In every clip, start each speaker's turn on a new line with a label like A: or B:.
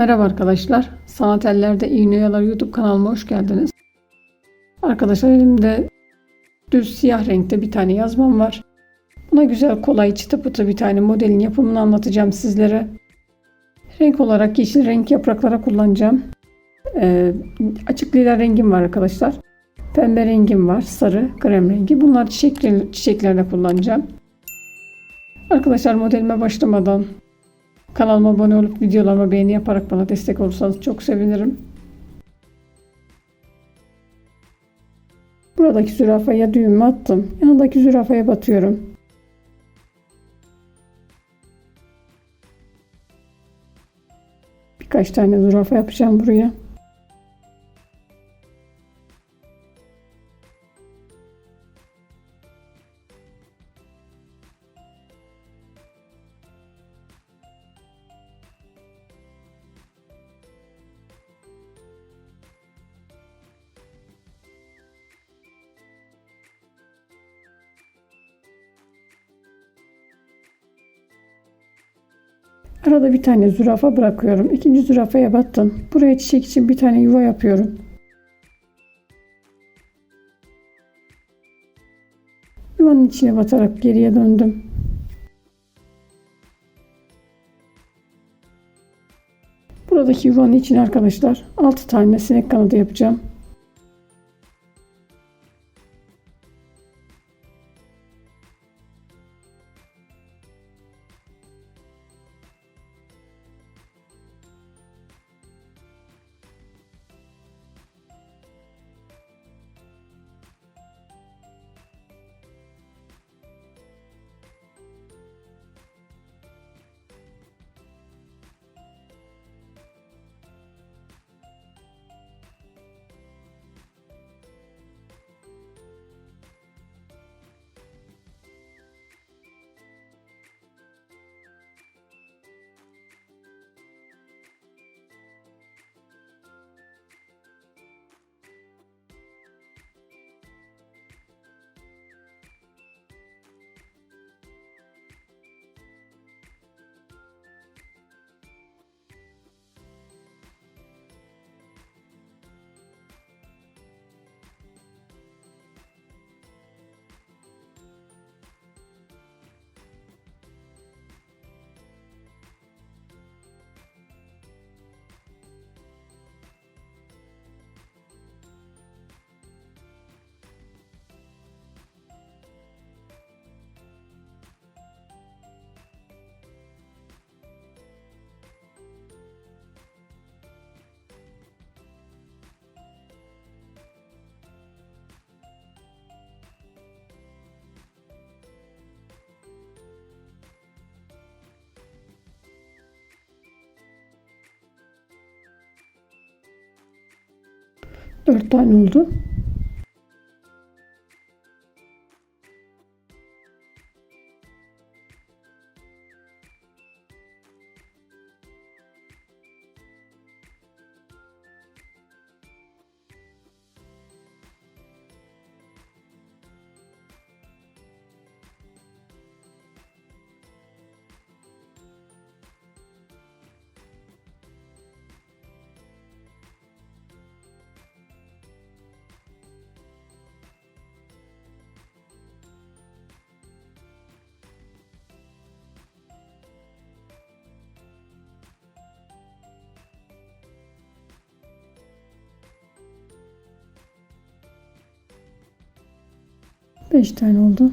A: Merhaba arkadaşlar. Sanat Eller'de İğne Oyalar YouTube kanalıma hoş geldiniz. Arkadaşlar elimde düz siyah renkte bir tane yazmam var. Buna güzel kolay çıtı pıtı bir tane modelin yapımını anlatacağım sizlere. Renk olarak yeşil renk yapraklara kullanacağım. Ee, açık lila rengim var arkadaşlar. Pembe rengim var. Sarı, krem rengi. Bunlar çiçekler, çiçeklerle kullanacağım. Arkadaşlar modelime başlamadan Kanalıma abone olup videolarıma beğeni yaparak bana destek olursanız çok sevinirim. Buradaki zürafaya düğümü attım. Yanındaki zürafaya batıyorum. Birkaç tane zürafa yapacağım buraya. Arada bir tane zürafa bırakıyorum. İkinci zürafaya battım. Buraya çiçek için bir tane yuva yapıyorum. Yuvanın içine batarak geriye döndüm. Buradaki yuvanın için arkadaşlar 6 tane sinek kanadı yapacağım. Dört tane oldu. Beş tane oldu.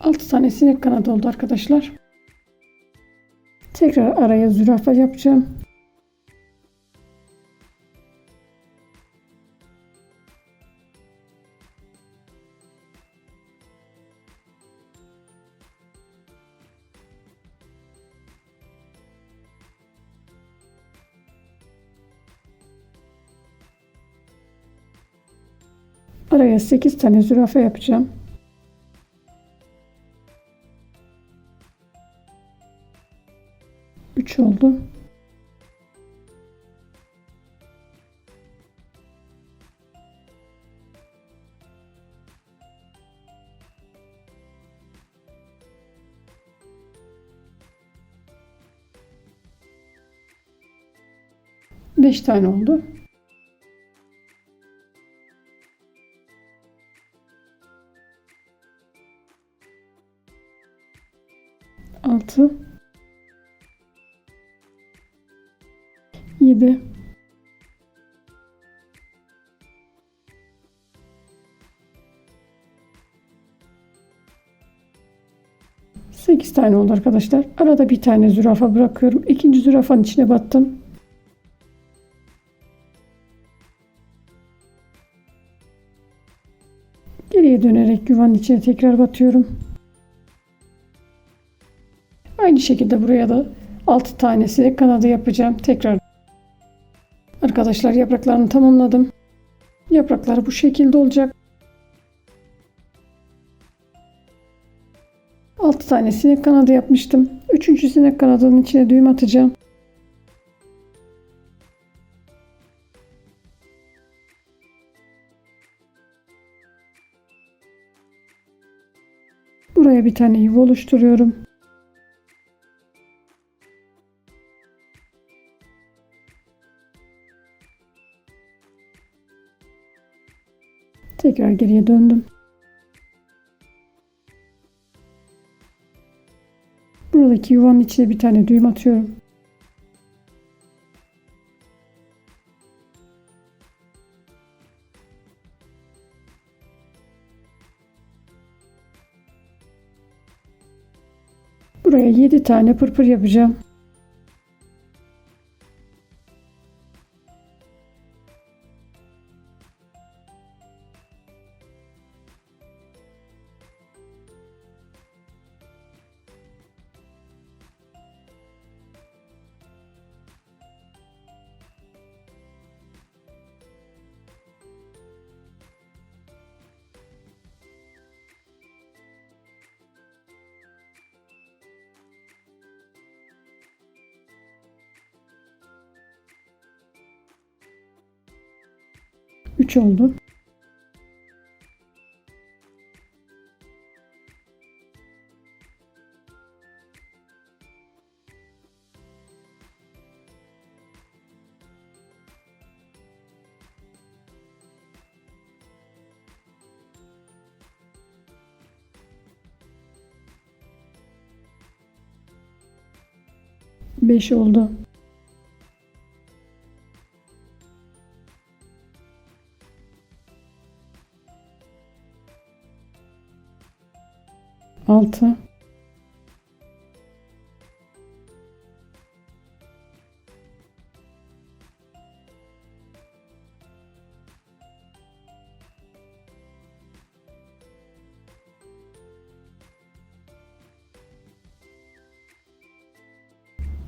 A: Altı tane sinek kanadı oldu arkadaşlar. Tekrar araya zürafa yapacağım. Araya 8 tane zürafa yapacağım. Üç oldu. Beş tane oldu. Altı. Yedi. Sekiz tane oldu arkadaşlar. Arada bir tane zürafa bırakıyorum. İkinci zürafanın içine battım. Geriye dönerek yuvanın içine tekrar batıyorum. Aynı şekilde buraya da 6 tanesi kanadı yapacağım. Tekrar arkadaşlar yapraklarını tamamladım. Yaprakları bu şekilde olacak. 6 tane sinek kanadı yapmıştım. 3. sinek kanadının içine düğüm atacağım. Buraya bir tane yuva oluşturuyorum. Tekrar geriye döndüm. Buradaki yuvanın içine bir tane düğüm atıyorum. Buraya 7 tane pırpır yapacağım. Üç oldu. Beş oldu. Altı.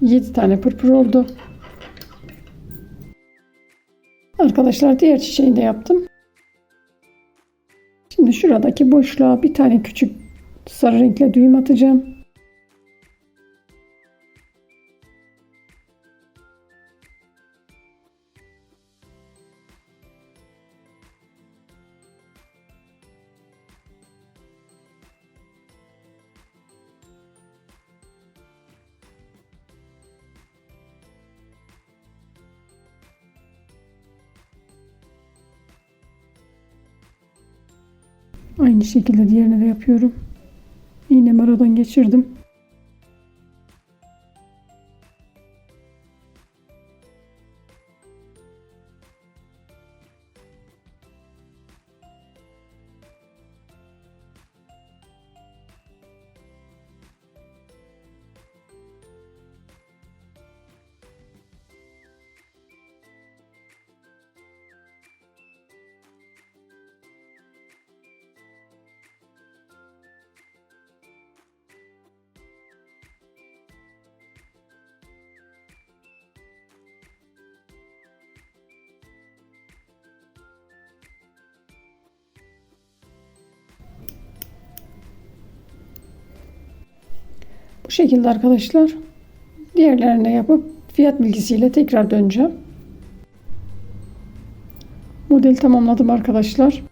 A: Yedi tane pırpır oldu. Arkadaşlar diğer çiçeğini de yaptım. Şimdi şuradaki boşluğa bir tane küçük sarı renkle düğüm atacağım. Aynı şekilde diğerini de yapıyorum. İğnemi aradan geçirdim. Bu şekilde arkadaşlar. Diğerlerine yapıp fiyat bilgisiyle tekrar döneceğim. Modeli tamamladım arkadaşlar.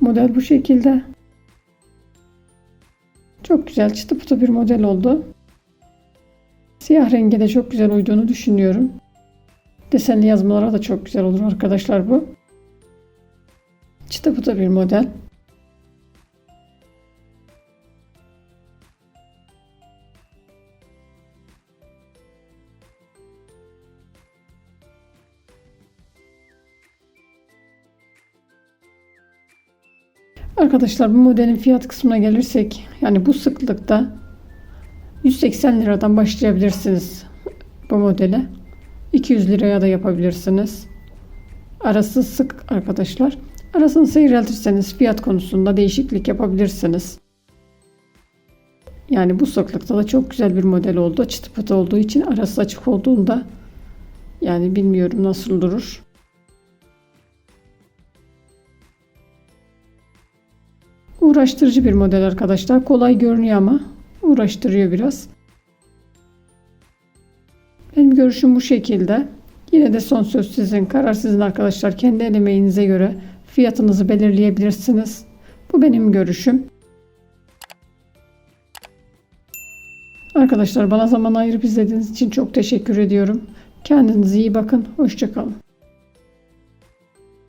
A: Model bu şekilde. Çok güzel çıtı pıtı bir model oldu. Siyah renge de çok güzel uyduğunu düşünüyorum. Desenli yazmalara da çok güzel olur arkadaşlar bu. Çıtı pıtı bir model. Arkadaşlar bu modelin fiyat kısmına gelirsek yani bu sıklıkta 180 liradan başlayabilirsiniz bu modele. 200 liraya da yapabilirsiniz. Arası sık arkadaşlar. Arasını seyreltirseniz fiyat konusunda değişiklik yapabilirsiniz. Yani bu sıklıkta da çok güzel bir model oldu. Çıtı pıtı olduğu için arası açık olduğunda yani bilmiyorum nasıl durur. Uğraştırıcı bir model arkadaşlar. Kolay görünüyor ama uğraştırıyor biraz. Benim görüşüm bu şekilde. Yine de son söz sizin. Karar sizin arkadaşlar. Kendi el emeğinize göre fiyatınızı belirleyebilirsiniz. Bu benim görüşüm. Arkadaşlar bana zaman ayırıp izlediğiniz için çok teşekkür ediyorum. Kendinize iyi bakın. Hoşçakalın.